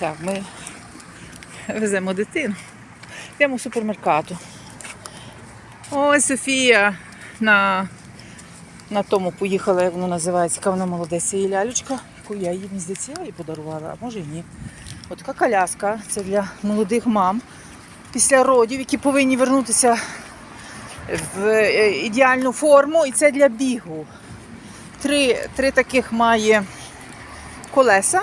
Так, ми веземо дитину. Йдемо в супермеркату. Ось Софія на, на тому поїхала, як воно називається, яка вона молодець, її лялючка, яку я їй мені здається, я подарувала, а може і ні. От така коляска, це для молодих мам після родів, які повинні вернутися в е, ідеальну форму, і це для бігу. Три, три таких має колеса.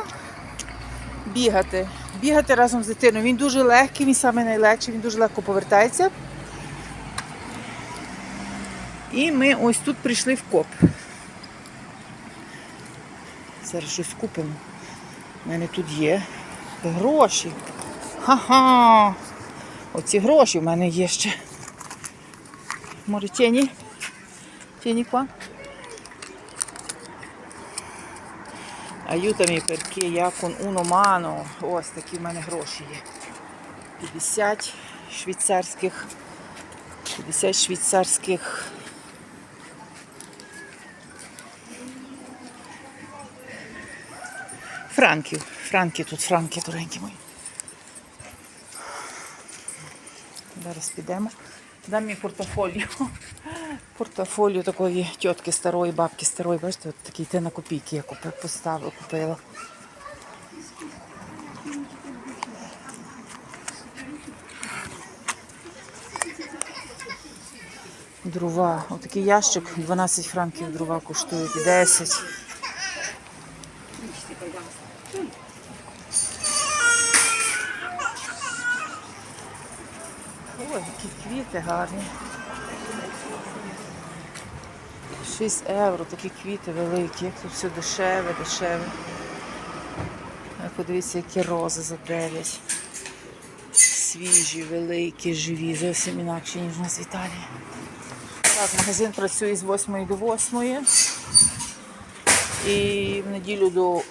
Бігати. Бігати разом з дитиною. Він дуже легкий, він саме найлегший, він дуже легко повертається. І ми ось тут прийшли в коп. Зараз щось купимо. У мене тут є гроші. Ха-ха! Оці гроші в мене є ще. Може, тіні? Тіні qua? Aiutami perché я con uno mano. Ось такі в мене гроші є. 50 швейцарських. 50 швейцарських. Франків. Франки тут, франки, доренькі мої. Зараз підемо. Дай мені портфоліо. Портфоліо такої тітки старої, бабки старої. Бачите, от такий те на копійки я купив, поставила, купила. Дрова. Отакий ящик 12 франків дрова коштують. 10. Ой, які квіти гарні. 6 євро, такі квіти великі, як тут все дешеве, дешеве. Подивіться, які рози за 9. Свіжі, великі, живі, зовсім інакші, ніж у нас в Італії. Так, магазин працює з 8 до 8 і в неділю до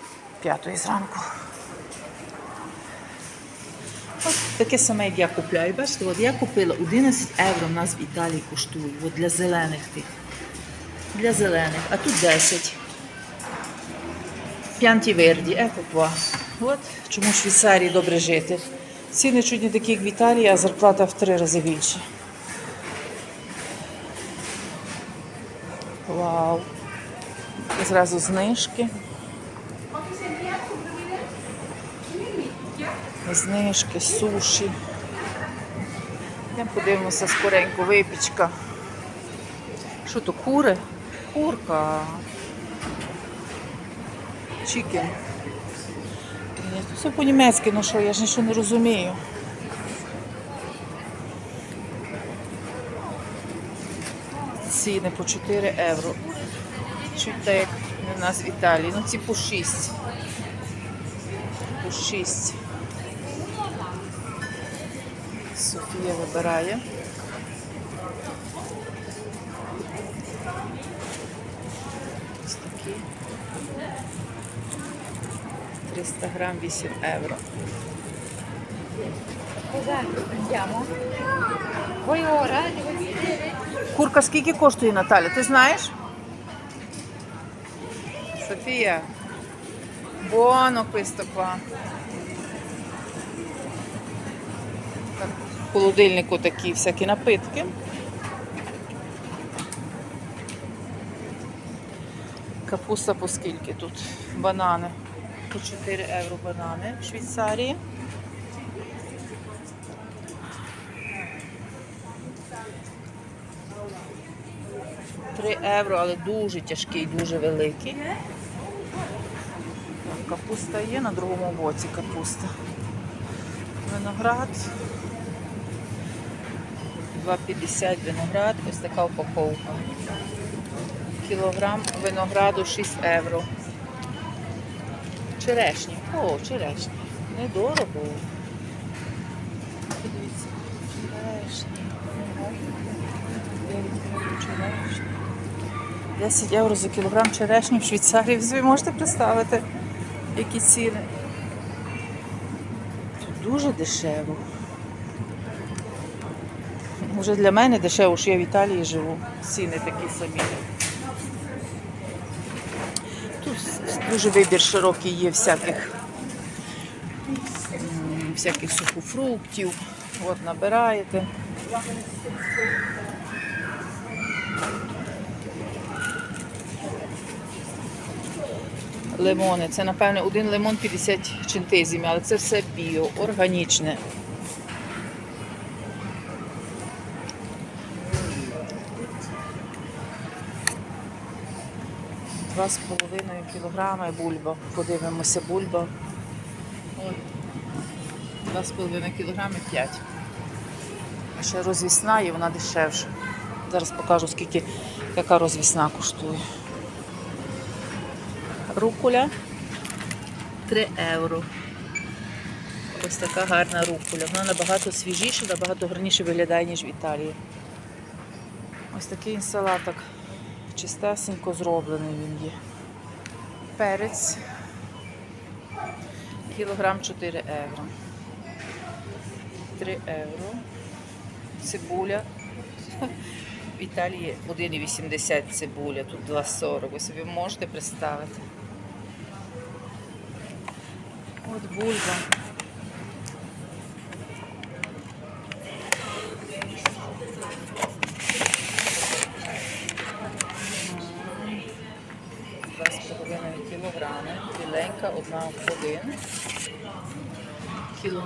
5 зранку. Таке саме, як я купляю. Бачите, от я купила 11 євро в нас в Італії коштує. От для зелених тих. Для зелених. А тут 10. П'янті верді, ето qua. От чому в Швейцарії добре жити. Ціни чуть не такі, як в Італії, а зарплата в три рази більше. Вау. І зразу знижки. Знижки, суші. Подивимося скоренько, випічка. Що то, кури? Курка. Чікен. Все по-німецьки, ну що, я ж нічого не розумію. Ціни по 4 євро. Чуть так як у нас в Італії. Ну ці по 6. По 6. Софія вибирає. Ось 300 грам 8 євро. Курка скільки коштує, Наталя? Ти знаєш? Софія. Qua. Так, В холодильнику такі всякі напитки. Капуста по скільки тут? Банани. По 4 євро банани в Швейцарії. Три євро, але дуже тяжкий, дуже великий. Капуста є на другому боці капуста. Виноград. 2,50 виноград, ось така упаковка. Кілограм винограду 6 євро. Черешні. О, черешні. Недорого. Подивіться. Черешні. Черешні. 10 євро за кілограм черешні в Швейцарії. Ви можете представити, які ціни. Тут дуже дешево. Уже для мене дешево, що я в Італії живу. Ціни такі самі. Тут дуже вибір широкий є всяких всяких сухофруктів. От набираєте. Лимони. Це, напевне, один лимон 50 чинтизімів, але це все біо, органічне. Два з половиною кілограми бульба. Подивимося, бульба. От. Два з половиною кілограми 5. А ще розвісна і вона дешевша. Зараз покажу, скільки яка розвісна коштує. Рукуля 3 євро. Ось така гарна рукуля. Вона набагато свіжіша, набагато гарніше виглядає, ніж в Італії. Ось такий салаток. Чистесенько зроблений він є. Перець. Кілограм 4 євро. 3 євро. Цибуля. В Італії 1,80 цибуля, тут 2,40. Ви собі можете представити. От бульба.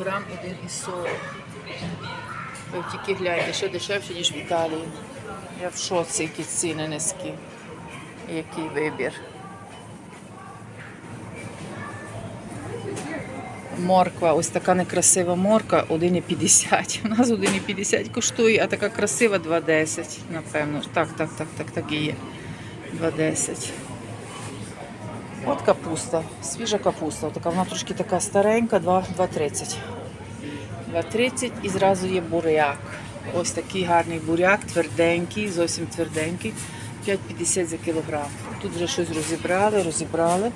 Кілограм один і. Ви тільки гляньте, ще дешевше, ніж в Італії. Я в шоці, які ціни низькі. Який вибір. Морква, ось така некрасива морква 1,50. У нас 1,50 коштує, а така красива 2,10, напевно. Так, так, так, так, так і є. 2,10. От капуста, свіжа капуста. Така, вона трошки така старенька, 2 2,30. 2,30 і зразу є буряк. Ось такий гарний буряк, тверденький, зовсім тверденький. 5,50 за кілограм. Тут вже щось розібрали, розібрали.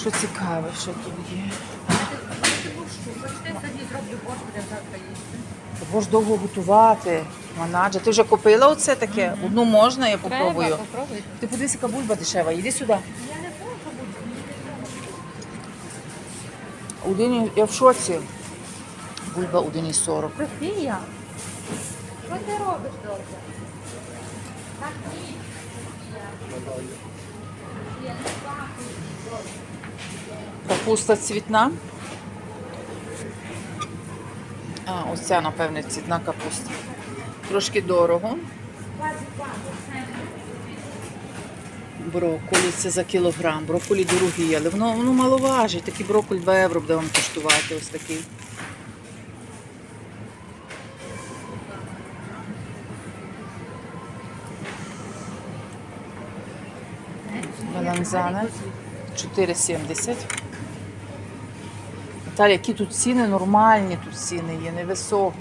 Що цікаве, що тут є. Бо ж довго готувати. Манаджа. Ти вже купила оце таке? Одну можна, я попробую. попробуй. Ти подивись, яка бульба дешева. Іди сюди. Один, я в шоці. Бульба 1,40. Софія, що ти робиш добре? Капуста цвітна. А, ось ця, напевне, цвітна капуста. Трошки дорого. Брокколі це за кілограм. Брокколі дорогі, але воно, воно мало важить. Такий брокколь 2 євро буде вам коштувати. Ось такий. Меланзана 4,70. Наталя, які тут ціни нормальні, тут ціни є, невисокі.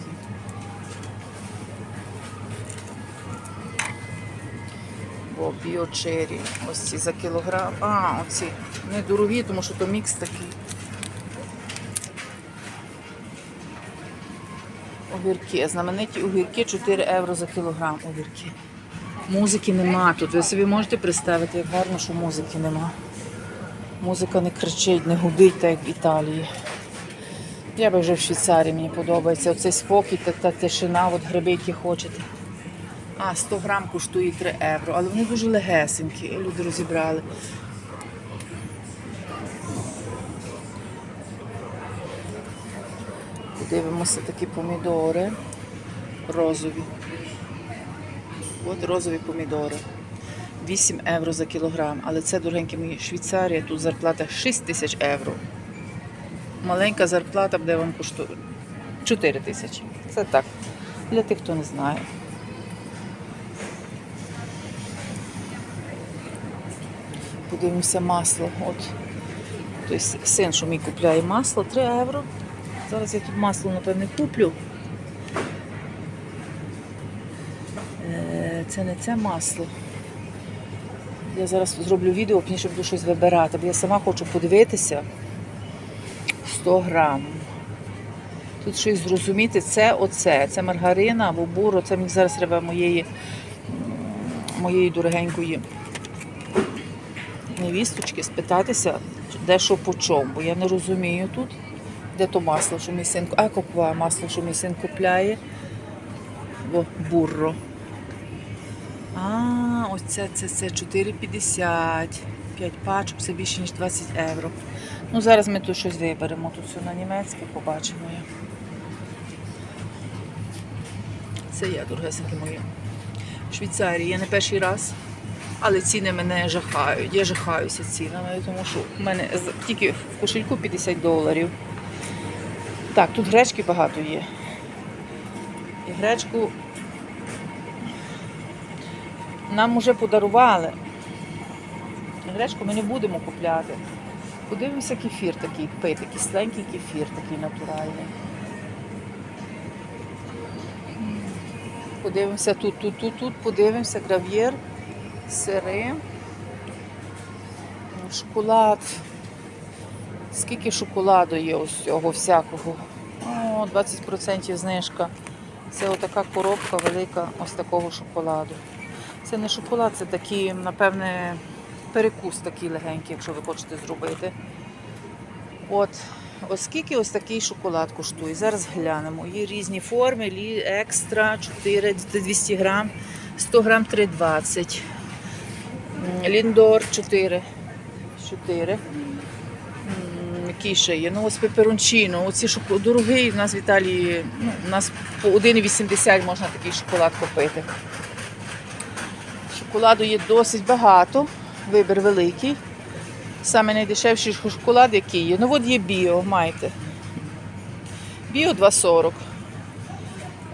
Бо біочері. Ось ці за кілограм. А, оці недорогі, тому що то мікс такий. Огірки. Знамениті огірки 4 євро за кілограм огірки. Музики нема тут. Ви собі можете представити, як гарно, що музики нема. Музика не кричить, не гудить, так як в Італії. Я би вже в Швейцарії, мені подобається. Оцей спокій та, та тишина, от гриби, які хочете. А, 100 грам коштує 3 євро, але вони дуже легесенькі, люди розібрали. Подивимося такі помідори розові. От розові помідори. 8 євро за кілограм. Але це, дорогенькі мої, Швейцарія, тут зарплата 6 тисяч євро. Маленька зарплата буде вам коштує 4 тисячі. Це так. Для тих, хто не знає. Подивимося масло. От. Тобто син, що мій купляє масло, 3 євро. Зараз я тут масло, напевне, куплю. Е, Це не це масло. Я зараз зроблю відео, пізніше буду щось вибирати, бо я сама хочу подивитися. 100 грам. Тут щось зрозуміти, це оце. Це маргарина або буро. Це мені зараз треба моєї, моєї дорогенької невісточки спитатися, де що по чому, бо я не розумію тут. Де то масло, що мій син. А купуває масло, що мій син купляє. О, бурро. А, ось це, це, це 4,50. 5 пачок, це більше, ніж 20 євро. Ну, зараз ми тут щось виберемо. Тут все на німецьке, побачимо. Це я, дорогесенькі мої. В Швейцарії я не перший раз, але ціни мене жахають. Я жахаюся цінами, тому що в мене тільки в кошельку 50 доларів. Так, тут гречки багато є. І гречку нам уже подарували. Гречку ми не будемо купляти. Подивимося кефір такий пити, кисленький кефір такий натуральний. Подивимося тут, тут, тут, тут, подивимося, грав'єр, сири, шоколад. Скільки шоколаду є ось цього всякого? О, 20% знижка. Це отака коробка велика ось такого шоколаду. Це не шоколад, це такий, напевне, перекус такий легенький, якщо ви хочете зробити. От, оскільки ось такий шоколад коштує. Зараз глянемо. Є різні форми, екстра 4, 200 грам, 100 грам 3,20. Ліндор 4. 4. Який ще є? Ну ось пеперончино. Оці шоко... дорогий. У нас в Італії, ну, у нас по 1,80 можна такий шоколад купити. Шоколаду є досить багато, вибір великий. Саме найдешевший шоколад, який є. Ну от є біо, маєте. Біо 2,40.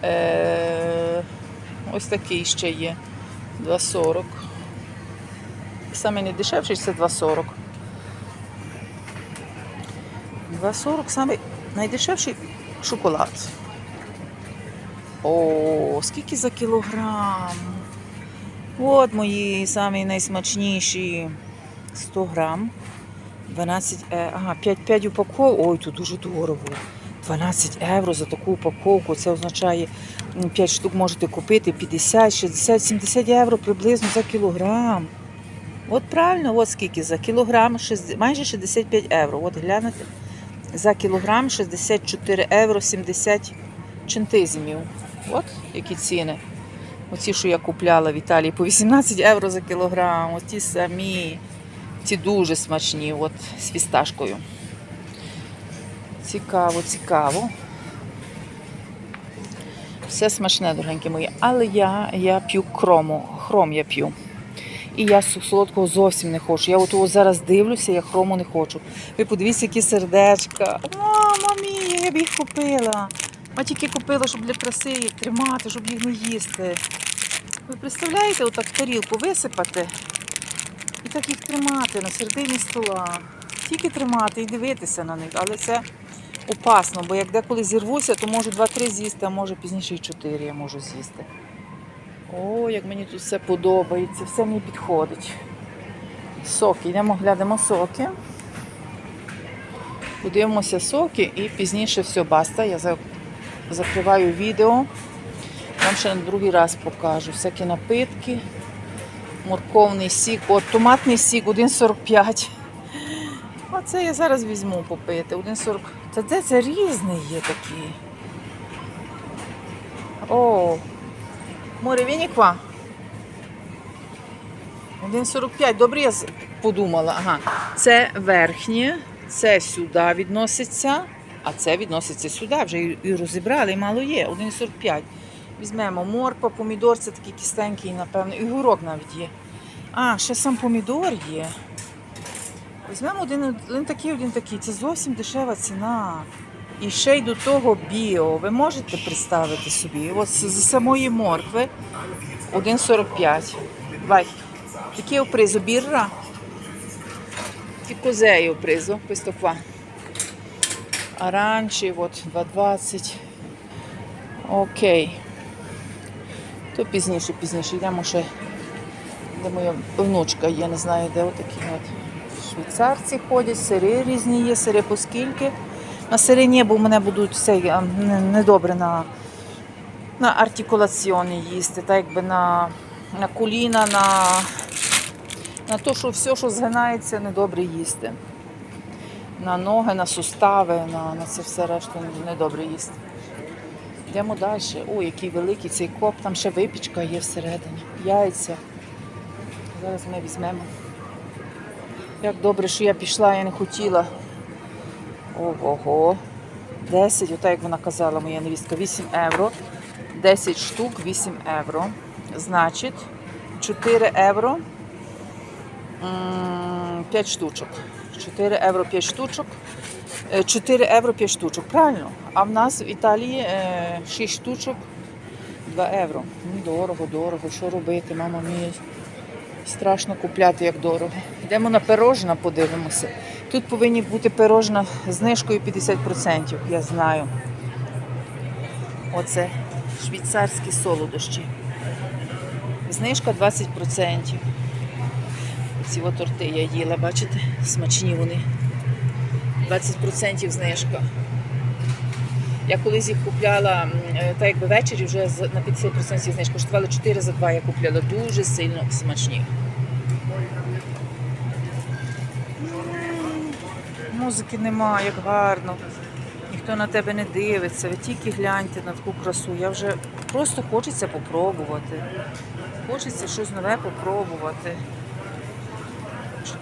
Е, ось такий ще є. 2,40. Саме найдешевший це 2,40. 2,40 саме найдешевший шоколад. О, скільки за кілограм? От мої самі найсмачніші 100 грам. 12, е, ага, 5, 5 упаковок. Ой, тут дуже дорого. 12 євро за таку упаковку. Це означає 5 штук можете купити 50, 60, 70 євро приблизно за кілограм. От правильно, от скільки за кілограм, майже 65 євро. От глянете, за кілограм 64 євро 70 центизмів. От які ціни. Оці, що я купляла в Італії по 18 євро за кілограм. Оті самі. Ці дуже смачні, от з фісташкою. Цікаво, цікаво. Все смачне, дорогенькі мої. Але я, я п'ю крому. Хром я п'ю. І я солодкого зовсім не хочу. Я от зараз дивлюся, я хрому не хочу. Ви подивіться, які сердечка. Мама мія, я б їх купила. А тільки купила, щоб для краси їх тримати, щоб їх не їсти. Ви представляєте, отак тарілку висипати і так їх тримати на середині стола. Тільки тримати і дивитися на них. Але це опасно, бо як деколи зірвуся, то можу 2-3 з'їсти, а може пізніше і 4 я можу з'їсти. О, як мені тут все подобається, все мені підходить. Соки, йдемо глянемо соки. Подивимося соки і пізніше все, баста. Я закриваю відео. Вам ще на другий раз покажу. Всякі напитки, морковний сік, от томатний сік 1,45. Оце я зараз візьму попити. 1,40. Та де це різний є такий. О, море вініква. 1,45. Добре, я подумала. Ага. Це верхнє, це сюди відноситься, а це відноситься сюди. Вже і- розібрали, і мало є. 1,45. Візьмемо морква, помідор, це такий кисленький, напевно, і гурок навіть є. А, ще сам помідор є. Візьмемо один, один такий, один такий. Це зовсім дешева ціна. І ще й до того біо. Ви можете представити собі? От з, самої моркви 1,45. Vai. Di che ho preso? Birra? Che cos'è ho preso? Questo qua. Aranci, от 2,20. Окей. То пізніше, пізніше. Йдемо ще. Де моя внучка, я не знаю, де отакі от. Швейцарці ходять, сири різні є, сири по скільки. На сири ні, бо в мене будуть все недобре на, на артикуляціоні їсти, так якби на, на коліна, на, на те, що все, що згинається, недобре їсти. на ноги, на сустави, на, на це все решту недобре їсти. Йдемо далі. О, який великий цей коп, там ще випічка є всередині. Яйця. Зараз ми візьмемо. Як добре, що я пішла, я не хотіла. Ого. 10, ота як вона казала, моя невістка, 8 євро. 10 штук, 8 євро. Значить, 4 євро. 5 штучок. 4 євро 5 штучок. Е, 4 євро 5 штучок, правильно? А в нас в Італії е, 6 штучок 2 євро. Ну, дорого, дорого. Що робити, мама мія? Страшно купляти, як дорого. Йдемо на пирожна, подивимося. Тут повинні бути пирожна знижкою 50%, я знаю. Оце швейцарські солодощі. Знижка 20%. Ці от торти я їла, бачите? Смачні вони. 20% знижка. Я колись їх купляла, е, так якби ввечері вже на 50% знижка. Коштували 4 за 2 я купляла. Дуже сильно смачні. Музики нема, як гарно. Ніхто на тебе не дивиться. Ви тільки гляньте на таку красу. Я вже просто хочеться попробувати. Хочеться щось нове попробувати.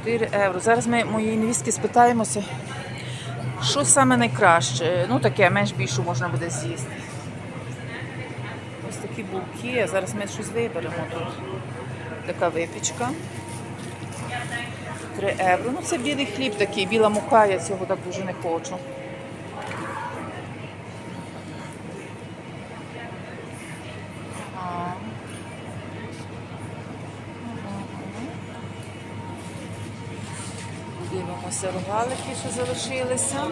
4 євро. Зараз ми моєї невістки спитаємося, що саме найкраще. Ну таке, менш більше можна буде з'їсти. Ось такі булки. Зараз ми щось виберемо тут. Така випічка. 3 євро. Ну це білий хліб такий, біла мука, я цього так дуже не хочу. Дивимося рогалики, що залишилися.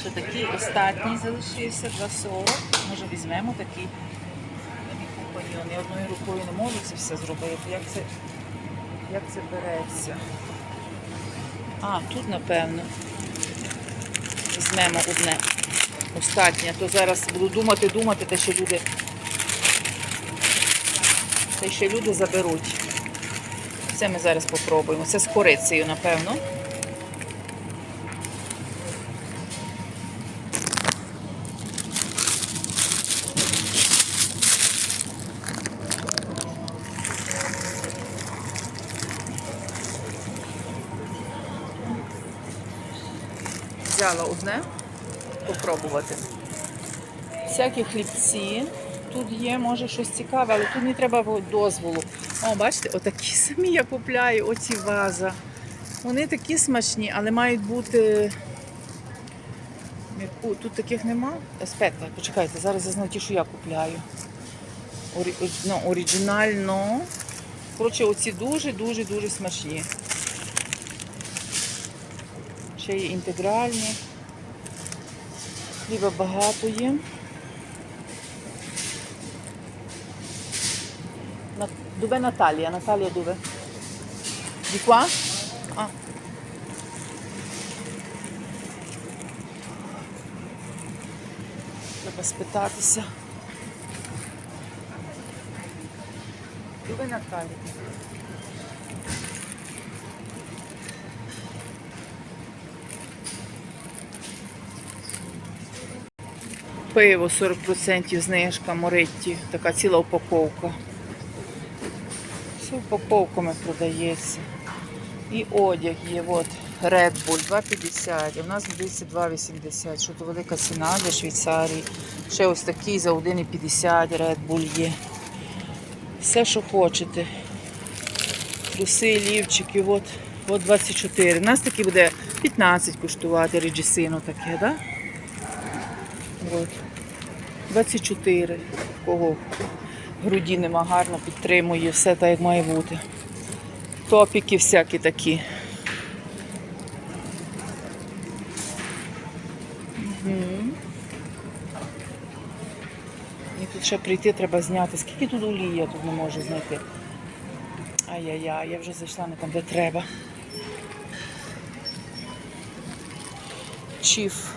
Ще такий останній залишився, 2,40. Може візьмемо такий мій компаньйон. Одною рукою не можу це все зробити. Як це, як це береться? А, тут, напевно, візьмемо одне останнє. То зараз буду думати, думати, та ще люди. Та ще люди заберуть. Це ми зараз попробуємо. Це з корицею, напевно. Взяла одне, попробувати. Всякі хлібці. Тут є, може, щось цікаве, але тут не треба дозволу. О, бачите, отакі самі я купляю, оці ваза. Вони такі смачні, але мають бути. Тут таких нема. Спека, почекайте, зараз я знаю ті, що я купляю. Орі... Ну, оригінально. Коротше, оці дуже-дуже дуже смачні. Ще є інтегральні. Хліба багато є. На- Dove Natalia? Natalia dove? Di qua? Ah. Треба спитатися. Dove Natalia? Пиво 40% знижка, Моретті, така ціла упаковка. Все упаковками продається. І одяг є, от Red Bull 2,50, а в нас здається 2,80, що то велика ціна для Швейцарії. Ще ось такий за 1,50 Red Bull є. Все, що хочете. Труси, лівчики, от, от 24. У нас такі буде 15 коштувати реджісину таке, да? От. 24. Кого груді нема гарно підтримує, все так як має бути. Топіки всякі такі. Мгм. Мені тут ще прийти, треба зняти. Скільки тут олії я тут не можу знайти. Ай-яй-яй, я вже зайшла не там, де треба. Чіф.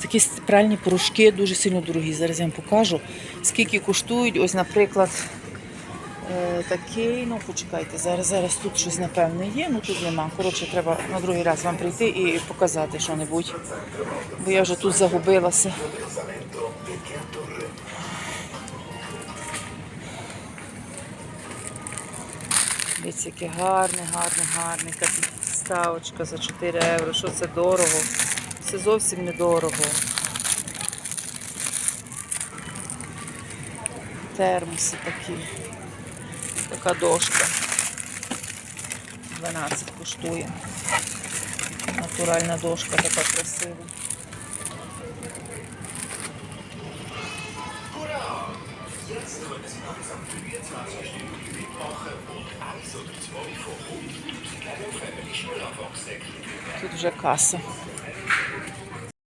Такі пральні порошки дуже сильно дорогі. Зараз я вам покажу, скільки коштують. Ось, наприклад, е, такий, ну почекайте, зараз, зараз тут щось напевне є, ну тут нема. Коротше, треба на другий раз вам прийти і показати що-небудь. Бо я вже тут загубилася. Дивіться, яке гарне, гарне, гарне. Ставочка за 4 євро. Що це дорого? Це зовсім недорого. Термоси такі. Така дошка. 12 коштує. Натуральна дошка така красива. Тут вже каса.